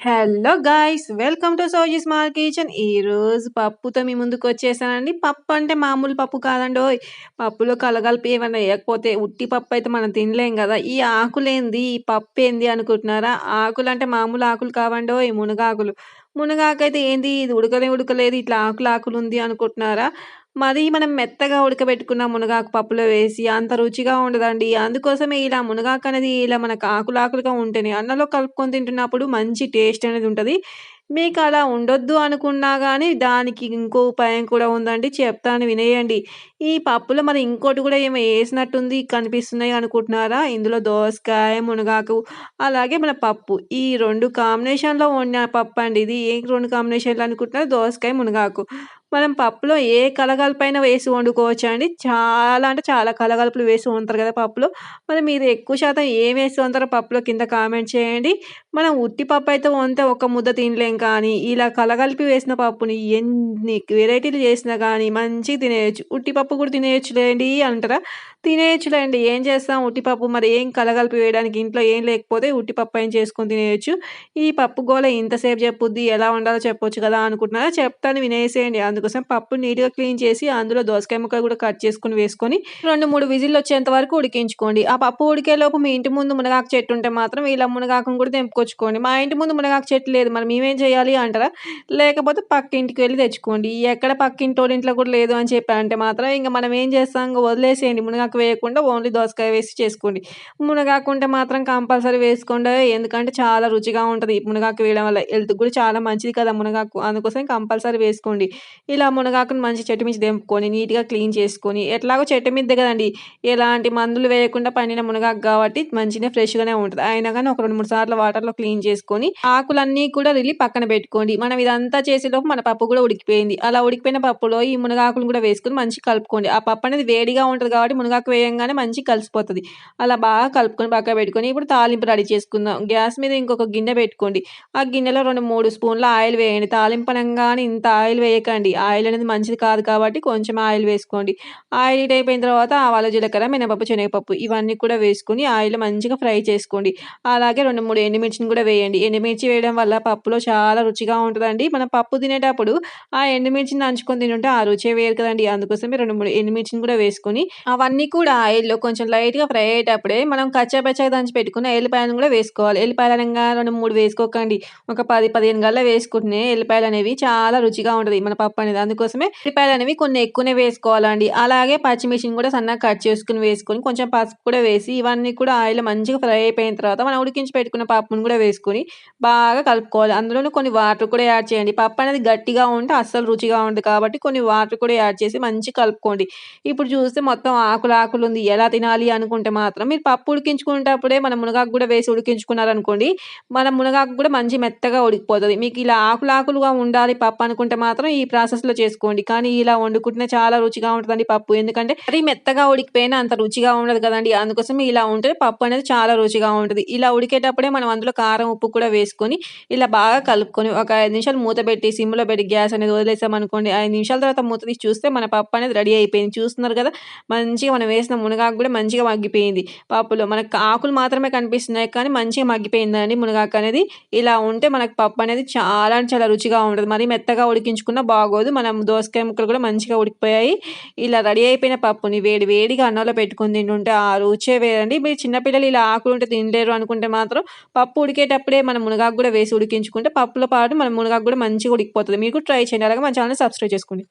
Hello guys welcome to Soji small kitchen. ఈరోజు పప్పుతో మీ ముందుకు వచ్చేసానండి. పప్పు అంటే మామూలు పప్పు కాదండి ఓయ్. పప్పులో కలగలిపి ఏమైనా వేయకపోతే ఉట్టి పప్పు అయితే మనం తినలేం కదా. ఈ ఆకులేంది? ఈ పప్పు ఏంది అనుకుంటున్నారా? ఆకులు అంటే మామూలు ఆకులు కావండి ఓయ్ మునగాకులు. మునగాకైతే ఏంది? ఇది ఉడకలే ఉడకలేదు. ఇట్లా ఆకులు ఆకులు ఉంది అనుకుంటున్నారా? మరి మనం మెత్తగా ఉడకబెట్టుకున్న మునగాకు పప్పులో వేసి అంత రుచిగా ఉండదండి. అందుకోసమే ఇలా మునగాకు అనేది ఇలా మనకు ఆకులాకులుగా ఉంటేనే అన్నంలో కలుపుకొని తింటున్నప్పుడు మంచి టేస్ట్ అనేది ఉంటుంది. మీకు అలా ఉండొద్దు అనుకున్నా కానీ దానికి ఇంకో ఉపాయం కూడా ఉందండి. చెప్తాను వినేయండి. ఈ పప్పులో మరి ఇంకోటి కూడా ఏమో వేసినట్టుంది కనిపిస్తున్నాయి అనుకుంటున్నారా? ఇందులో దోసకాయ మునగాకు అలాగే మన పప్పు. ఈ రెండు కాంబినేషన్లో వండిన పప్పు అండి ఇది ఏ రెండు కాంబినేషన్లు అనుకుంటున్నారు? దోసకాయ మునగాకు. మనం పప్పులో ఏ కలగలపైన వేసి వండుకోవచ్చు అండి చాలా అంటే చాలా కలగలుపులు వేసి వండుతారు కదా పప్పులో. మరి మీరు ఎక్కువ శాతం ఏం వేసి వండుతారో పప్పులో కింద కామెంట్ చేయండి. మనం ఉట్టి పప్పు అయితే వండితే ఒక ముద్ద తినలేం కానీ ఇలా కలగలిపి వేసిన పప్పుని ఎన్ని వెరైటీలు చేసినా కానీ మంచిగా తినేయచ్చు. ఉట్టి పప్పు కూడా తినేయచ్చులేండి అంటారా? తినేయచ్చులేండి. ఏం చేస్తాం? ఉట్టిపప్పు మరి ఏం కలగలిపి వేయడానికి ఇంట్లో ఏం లేకపోతే ఉట్టిపప్పు ఏం చేసుకొని తినేయచ్చు. ఈ పప్పు గోల ఇంతసేపు చెప్పుద్ది ఎలా ఉండాలో చెప్పొచ్చు కదా అనుకుంటున్నారా? చెప్తాను వినేసేయండి. అందుకోసం పప్పు నీట్గా క్లీన్ చేసి అందులో దోసకాయ ముక్కలు కూడా కట్ చేసుకొని వేసుకొని రెండు మూడు విజిల్లు వచ్చేంత వరకు ఉడికించుకోండి. ఆ పప్పు ఉడికేలోపు మీ ఇంటి ముందు మునగాకు చెట్టు ఉంటే మాత్రం ఇలా మునగాకును కూడా తెంపుకొచ్చుకోండి. మా ఇంటి ముందు మునగాకు చెట్టు లేదు. మరి మేమేం చేయాలి అంటారా? లేకపోతే పక్క ఇంటికి వెళ్ళి తెచ్చుకోండి. ఎక్కడ పక్కింటోడి ఇంట్లో కూడా లేదు అని చెప్పారంటే మాత్రం ఇంకా మనం ఏం చేస్తాం? ఇంకా వదిలేసేయండి. మునగాకు వేయకుండా ఓన్లీ దోసకాయ వేసి చేసుకోండి. మునగాకు ఉంటే మాత్రం కంపల్సరీ వేసుకోండి. ఎందుకంటే చాలా రుచిగా ఉంటుంది. మునగాకు వేయడం వల్ల హెల్త్ కూడా చాలా మంచిది కదా మునగాకు. అందుకోసం కంపల్సరీ వేసుకోండి. ఇలా మునగాకుని మంచి చెట్టు మించి తెంపుకొని నీట్గా క్లీన్ చేసుకొని ఎట్లాగో చెట్టు మీద కదండి. ఎలాంటి మందులు వేయకుండా పండిన మునగాకు కాబట్టి మంచిగా ఫ్రెష్గానే ఉంటుంది. అయినా కానీ ఒక రెండు మూడు సార్లు వాటర్లో క్లీన్ చేసుకొని ఆకులన్నీ కూడా రిలి పక్కన పెట్టుకోండి. మనం ఇదంతా చేసేలోపు మన పప్పు కూడా ఉడికిపోయింది. అలా ఉడికిపోయిన పప్పులో ఈ మునగాకులు కూడా వేసుకొని మంచి కలుపుకోండి. ఆ పప్పు అనేది వేడిగా ఉంటుంది కాబట్టి మునగాకు వేయంగానే మంచి కలిసిపోతుంది. అలా బాగా కలుపుకొని పక్క పెట్టుకొని ఇప్పుడు తాలింపు రెడీ చేసుకుందాం. గ్యాస్ మీద ఇంకొక గిన్నె పెట్టుకోండి. ఆ గిన్నెలో రెండు మూడు స్పూన్ల ఆయిల్ వేయండి. తాలింపు అనగానే ఇంత ఆయిల్ వేయకండి. ఆయిల్ అనేది మంచిది కాదు కాబట్టి కొంచెం ఆయిల్ వేసుకోండి. ఆయిల్ హీట్ అయిపోయిన తర్వాత ఆవాల జీలకర్ర మినపప్పు శనగపప్పు ఇవన్నీ కూడా వేసుకుని ఆయిల్ మంచిగా ఫ్రై చేసుకోండి. అలాగే రెండు మూడు ఎండుమిర్చిని కూడా వేయండి. ఎండుమిర్చి వేయడం వల్ల పప్పులో చాలా రుచిగా ఉంటుందండి. మనం పప్పు తినేటప్పుడు ఆ ఎండుమిర్చిని నంచుకొని తింటుంటే ఆ రుచే వేరు కదండి. అందుకోసమే రెండు మూడు ఎండుమిర్చిని కూడా వేసుకొని అవన్నీ కూడా ఆయిల్లో కొంచెం లైట్గా ఫ్రై అయ్యేటప్పుడే మనం కచ్చాపచ్చగా దంచి పెట్టుకున్న ఎల్లిపాయలను కూడా వేసుకోవాలి. ఎల్లిపాయలు అనగా రెండు మూడు వేసుకోకండి. ఒక పది పదిహేను గల్లా వేసుకుంటే ఎల్లిపాయలు అనేవి చాలా రుచిగా ఉంటుంది మన పప్పు అనేది. అందుకోసమే ఎల్లిపాయలు అనేవి కొన్ని ఎక్కువనే వేసుకోవాలండి. అలాగే పచ్చిమిర్చిని కూడా సన్నగా కట్ చేసుకుని వేసుకొని కొంచెం పసుపు కూడా వేసి ఇవన్నీ కూడా ఆయిల్ మంచిగా ఫ్రై అయిపోయిన తర్వాత మనం ఉడికించి పెట్టుకున్న పప్పును కూడా వేసుకొని బాగా కలుపుకోవాలి. అందులోనూ కొన్ని వాటర్ కూడా యాడ్ చేయండి. పప్పు అనేది గట్టిగా ఉంటే అస్సలు రుచిగా ఉంటుంది కాబట్టి కొన్ని వాటర్ కూడా యాడ్ చేసి మంచి కలుపుకోండి. ఇప్పుడు చూస్తే మొత్తం ఆకులు ఆకులు ఉంది ఎలా తినాలి అనుకుంటే మాత్రం మీరు పప్పు ఉడికించుకునేటప్పుడే మన మునగాకు కూడా వేసి ఉడికించుకున్నారనుకోండి మన మునగాకు కూడా మంచి మెత్తగా ఉడికిపోతుంది. మీకు ఇలా ఆకులు ఆకులుగా ఉండాలి పప్పు అనుకుంటే మాత్రం ఈ ప్రాసెస్లో చేసుకోండి. కానీ ఇలా వండుకుంటే చాలా రుచిగా ఉంటుందండి పప్పు. ఎందుకంటే అది మెత్తగా ఉడికిపోయినా అంత రుచిగా ఉండదు కదండి. అందుకోసం ఇలా ఉంటే పప్పు అనేది చాలా రుచిగా ఉంటుంది. ఇలా ఉడికేటప్పుడే మనం అందులో కారం ఉప్పు కూడా వేసుకొని ఇలా బాగా కలుపుకొని ఒక ఐదు నిమిషాలు మూత పెట్టి సిమ్లో పెట్టి గ్యాస్ అనేది వదిలేసామనుకోండి ఐదు నిమిషాల తర్వాత మూత తీసి చూస్తే మన పప్పు అనేది రెడీ అయిపోయింది. చూస్తున్నారు కదా? మంచిగా మనం వేసిన మునగాకు కూడా మంచిగా మగ్గిపోయింది. పప్పులో మనకు ఆకులు మాత్రమే కనిపిస్తున్నాయి కానీ మంచిగా మగ్గిపోయిందండి మునగాకు అనేది. ఇలా ఉంటే మనకు పప్పు అనేది చాలా చాలా రుచిగా ఉంటుంది. మరి మెత్తగా ఉడికించుకున్న బాగోదు. మనం దోసకాయ ముక్కలు కూడా మంచిగా ఉడికిపోయాయి. ఇలా రెడీ అయిపోయిన పప్పుని వేడి వేడిగా అన్నంలో పెట్టుకుని తింటుంటే ఆ రుచే వేరండి. మీరు చిన్నపిల్లలు ఇలా ఆకులు ఉంటే తినలేరు అనుకుంటే మాత్రం పప్పు ఉడికేటప్పుడే మనం మునగాకు కూడా వేసి ఉడికించుకుంటే పప్పులో పాటు మన మునగాకు కూడా మంచిగా ఉడికిపోతుంది. మీకు ట్రై చేయండి. అలాగే మన ఛానల్ సబ్స్క్రైబ్ చేసుకోండి.